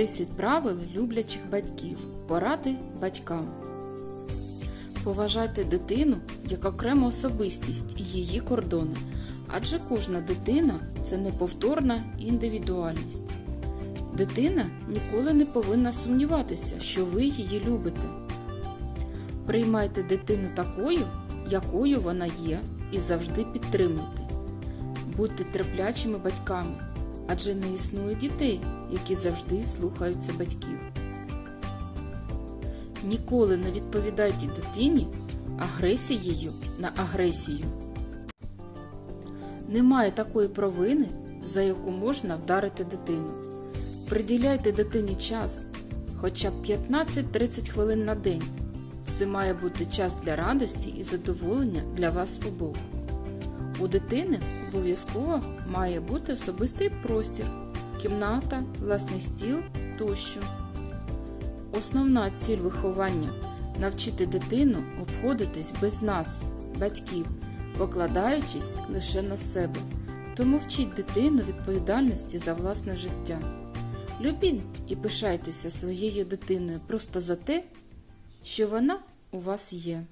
10 правил люблячих батьків. Поради батькам. Поважайте дитину як окрему особистість і її кордони, адже кожна дитина це неповторна індивідуальність. Дитина ніколи не повинна сумніватися, що ви її любите. Приймайте дитину такою, якою вона є, і завжди підтримуйте. Будьте терплячими батьками, адже не існує дітей, які завжди слухаються батьків. Ніколи не відповідайте дитині агресією на агресію. Немає такої провини, за яку можна вдарити дитину. Приділяйте дитині час, хоча б 15-30 хвилин на день. Це має бути час для радості і задоволення для вас обох. У дитини обов'язково має бути особистий простір, кімната, власний стіл тощо. Основна ціль виховання навчити дитину обходитись без нас, батьків, покладаючись лише на себе. Тому вчіть дитину відповідальності за власне життя. Любіть і пишайтеся своєю дитиною просто за те, що вона у вас є.